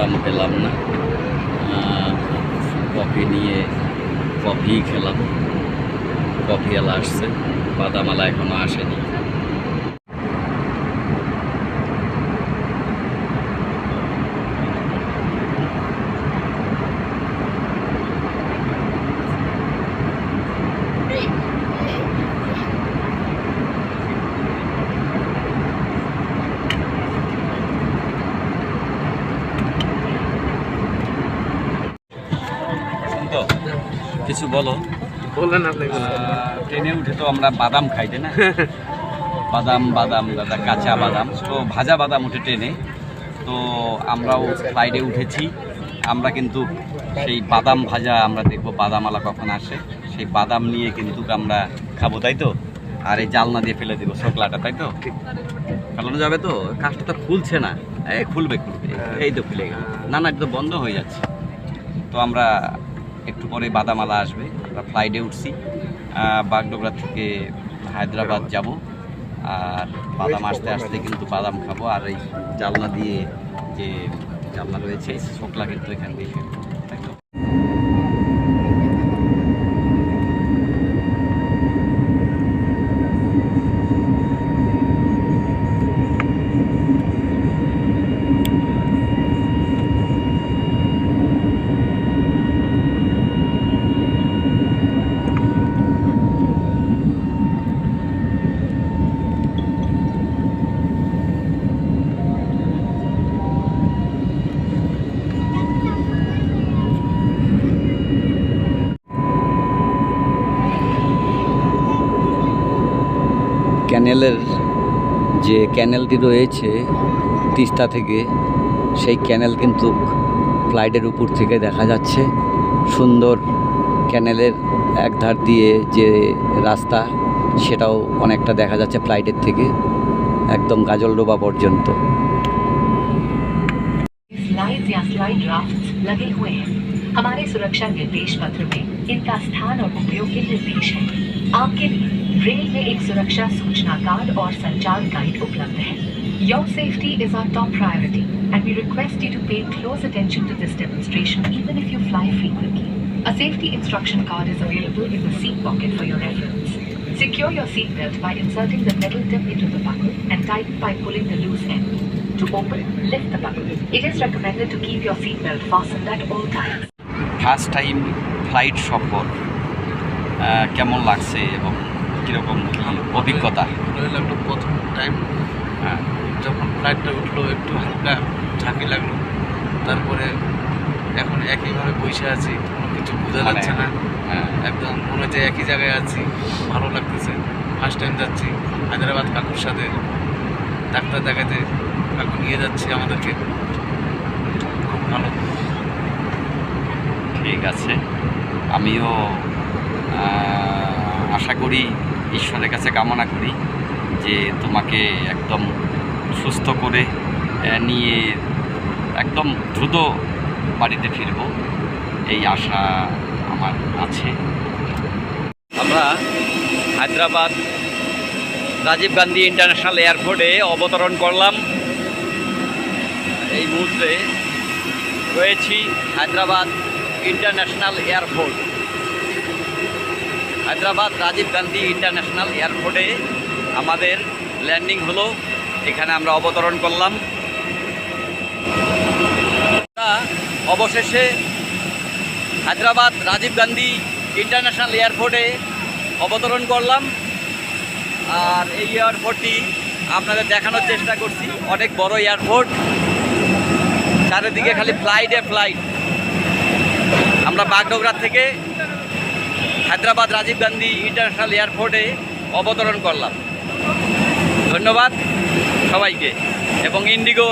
বাদাম পেলাম না। কফি নিয়ে কফি খেলাম। কফি আলা আসছে। বাদামালা এখনও আসেনি। তো কিছু বলো। বললেন আপনি ট্রেনে উঠে তো আমরা বাদাম খাই তাই না? বাদাম বাদাম দাদা কাঁচা বাদাম। তো ভাজা বাদাম উঠে ট্রেনে। তো আমরাও ফ্লাইটে উঠেছি। আমরা কিন্তু সেই বাদাম ভাজা আমরা দেখব বাদামালা কখন আসে। সেই বাদাম নিয়ে কিন্তু আমরা খাব তাই তো? আর এই জালনা দিয়ে ফেলে দেবো শোকলাটা তাই তো? ফেলানো যাবে তো? কাজটা তো খুলছে না। এই খুলবে খুলবে। এই তো খুলে গেল। না না এটা তো বন্ধ হয়ে যাচ্ছে। তো আমরা একটু পরে বাদামালা আসবে। আমরা ফ্লাইটে উঠছি। বাগডোগরা থেকে হায়দ্রাবাদ যাব। আর বাদাম আসতে আসতে কিন্তু বাদাম খাব। আর এই জালনা দিয়ে যে জালনা রয়েছে শোকলা কিন্তু এখান দিয়ে ফেলব, তাই তো? ক্যানেলের যে ক্যানেলটি রয়েছে তিস্তা থেকে সেই ক্যানেল কিন্তু ফ্লাইটের উপর থেকে দেখা যাচ্ছে সুন্দর ক্যানেলের একধার দিয়ে যে রাস্তা সেটাও অনেকটা দেখা যাচ্ছে ফ্লাইটের থেকে একদম গাজলডোবা পর্যন্ত स्लाइड्स या स्लाइड ड्राफ्ट्स लगे हुए हैं हमारे सुरक्षा निर्देश पत्र में इनका स्थान और उपयोग के निर्देश हैं आपके लिए रेल में एक सुरक्षा सूचना कार्ड और संचार गाइड उपलब्ध है your safety is our top priority and we request you to pay close attention to this demonstration even if you fly frequently A safety instruction card is available in the seat pocket for your reference. Secure your seatbelt by inserting the metal tip into the buckle and tighten by pulling the loose end. To open, lift the buckle. It is recommended to keep your seatbelt fastened at all times. Past time flight সফর কেমন লাগছে এবং কীরকম কী অভিজ্ঞতা? লাগল প্রথম time হ্যাঁ। যখন ফ্লাইটটা উঠল একটু হালকা ঝাঁকি লাগল। তারপরে এখন একইভাবে বসে আছি কোনো কিছু বোঝা মানে- যাচ্ছে না। হ্যাঁ। একদম মনে হচ্ছে একই জায়গায় আছি ভালো লাগতেছে। ফার্স্ট টাইম যাচ্ছি হায়দ্রাবাদ কাকুর সাথে। ডাক্তার দেখাতে কাকু নিয়ে যাচ্ছে আমাদেরকে। খুব ভালো। ঠিক আছে। আমিও আশা করি, ঈশ্বরের কাছে কামনা করি যে তোমাকে একদম সুস্থ করে নিয়ে একদম দ্রুত বাড়িতে ফিরব। এই আশা আমার আছে। আমরা হায়দ্রাবাদ রাজীব গান্ধী ইন্টারন্যাশনাল এয়ারপোর্টে অবতরণ করলাম। এই মুহূর্তে রয়েছি Hyderabad international airport. Hyderabad Rajiv Gandhi international এয়ারপোর্টে আমাদের ল্যান্ডিং হলো। এখানে আমরা অবতরণ করলাম। অবশেষে হায়দ্রাবাদ রাজীব গান্ধী ইন্টারন্যাশনাল এয়ারপোর্টে অবতরণ করলাম। আর এই এয়ারপোর্টটি আপনাদের দেখানোর চেষ্টা করছি। অনেক বড় এয়ারপোর্ট। চারিদিকে খালি ফ্লাইটে ফ্লাইট আমরা বাগডোগরা থেকে হায়দ্রাবাদ রাজীব গান্ধী ইন্টারন্যাশনাল এয়ারপোর্টে অবতরণ করলাম। ধন্যবাদ সবাইকে এবং ইন্ডিগো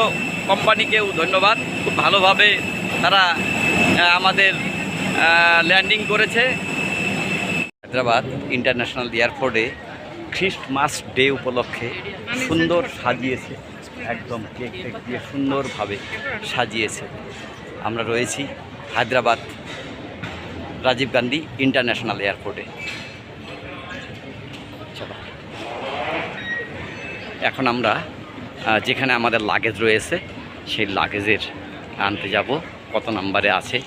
কোম্পানিকেও ধন্যবাদ। খুব ভালোভাবে তারা আমাদের ল্যান্ডিং করেছে। হায়দ্রাবাদ ইন্টারন্যাশনাল এয়ারপোর্টে খ্রিস্টমাস ডে উপলক্ষে সুন্দর সাজিয়েছে। একদম কেক টেক দিয়ে সুন্দরভাবে সাজিয়েছে। আমরা রয়েছি হায়দ্রাবাদ রাজীব গান্ধী ইন্টারন্যাশনাল এয়ারপোর্টে। চলো। এখন আমরা যেখানে আমাদের লাগেজ রয়েছে, সেই লাগেজের আনতে যাব। কত নাম্বারে আছে?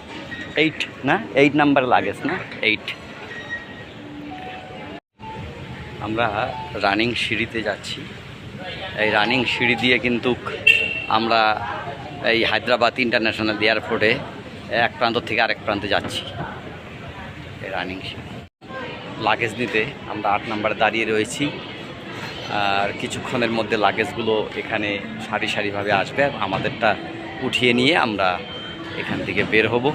এইট না? এইট নাম্বার লাগেজ না? এইট আমরা রানিং সিঁড়িতে যাচ্ছি। এই রানিং সিঁড়ি দিয়ে কিন্তু আমরা এই হায়দ্রাবাদ ইন্টারন্যাশনাল এয়ারপোর্টে এক প্রান্ত থেকে আরেক প্রান্তে যাচ্ছি। রানিং লাগেজ নিতে আমরা আট নাম্বারে দাঁড়িয়ে রয়েছি। আর কিছুক্ষণের মধ্যে লাগেজগুলো এখানে সারি সারিভাবে আসবে। আমাদেরটা উঠিয়ে নিয়ে আমরা এখান থেকে বের হব।